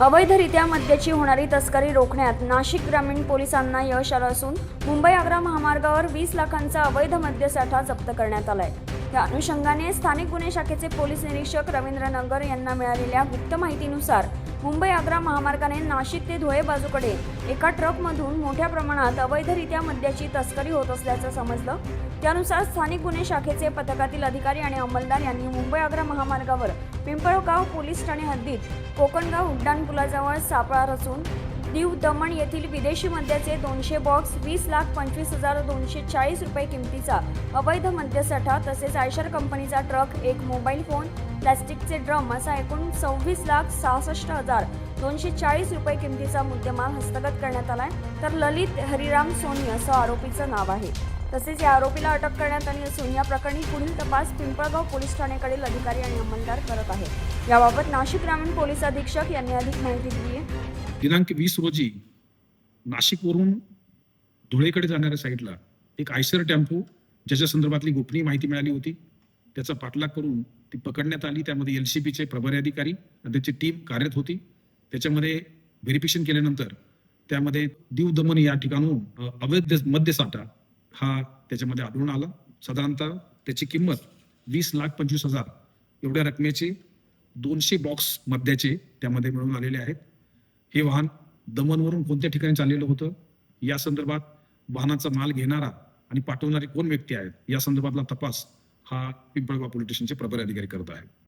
अवैधरित्या मद्याची होणारी तस्करी रोखण्यात नाशिक ग्रामीण पोलिसांना यश आलं असून मुंबई आग्रा महामार्गावर वीस लाखांचा अवैध मद्यसाठा जप्त करण्यात आलाय. त्या अनुषंगाने स्थानिक गुन्हे शाखेचे पोलीस निरीक्षक रवींद्र नगर यांना मिळालेल्या गुप्त माहितीनुसार मुंबई आग्रा महामार्गाने नाशिक ते धुळे बाजूकडे एका ट्रकमधून मोठ्या प्रमाणात अवैधरित्या मद्याची तस्करी होत असल्याचं समजलं. त्यानुसार स्थानिक गुन्हे शाखेचे पथकातील अधिकारी आणि अंमलदार यांनी मुंबई आग्रा महामार्गावर पिंपळगाव पोलीस ठाणे हद्दीत कोकणगाव उड्डाणपुलाजवळ सापळा रचून दीव दमण येथील विदेशी मद्याचे दोनशे बॉक्स वीस लाख पंचवीस हजार दोनशे चाळीस रुपये किमतीचा अवैध मद्यसाठा तसेच आयशर कंपनीचा ट्रक एक मोबाईल फोन प्लॅस्टिकचे ड्रम असा एकूण सव्वीस लाख सहासष्ट हजार दोनशे चाळीस रुपये किमतीचा मुद्देमाल हस्तगत करण्यात आलाय. तर ललित हरिराम सोनी असं आरोपीचं नाव आहे. तसेच या आरोपीला अटक करण्यात आली असून या प्रकरणी पुढील तपास पिंपळगाव पोलीस ठाण्याकडील अधिकारी आणि अंमलदार करत आहेत. याबाबत नाशिक ग्रामीण पोलीस अधीक्षक यांनी अधिक माहिती दिली आहे. दिनांक वीस रोजी नाशिकवरून धुळेकडे जाणाऱ्या साईडला एक आयसर टेम्पो ज्याच्या संदर्भातली गोपनीय माहिती मिळाली होती. त्याचा पाठलाग करून ती पकडण्यात आली. त्यामध्ये एल सी बीचे प्रभारी अधिकारी आणि त्याची टीम कार्यरत होती. त्याच्यामध्ये व्हेरिफिकेशन केल्यानंतर त्यामध्ये दीव दमन या ठिकाणून अवैध मद्यसाठा हा त्याच्यामध्ये आढळून आला. साधारणतः त्याची किंमत वीस लाख पंचवीस हजार एवढ्या रकमेचे दोनशे बॉक्स मद्याचे त्यामध्ये मिळून आलेले आहेत. हे वाहन दमनवरून कोणत्या ठिकाणी चाललेलं होतं? या संदर्भात वाहनाचा माल घेणारा आणि पाठवणारे कोण व्यक्ती आहेत? या संदर्भातला तपास हा पिंपळगाव पोलीस स्टेशनचे प्रभारी अधिकारी करत आहेत.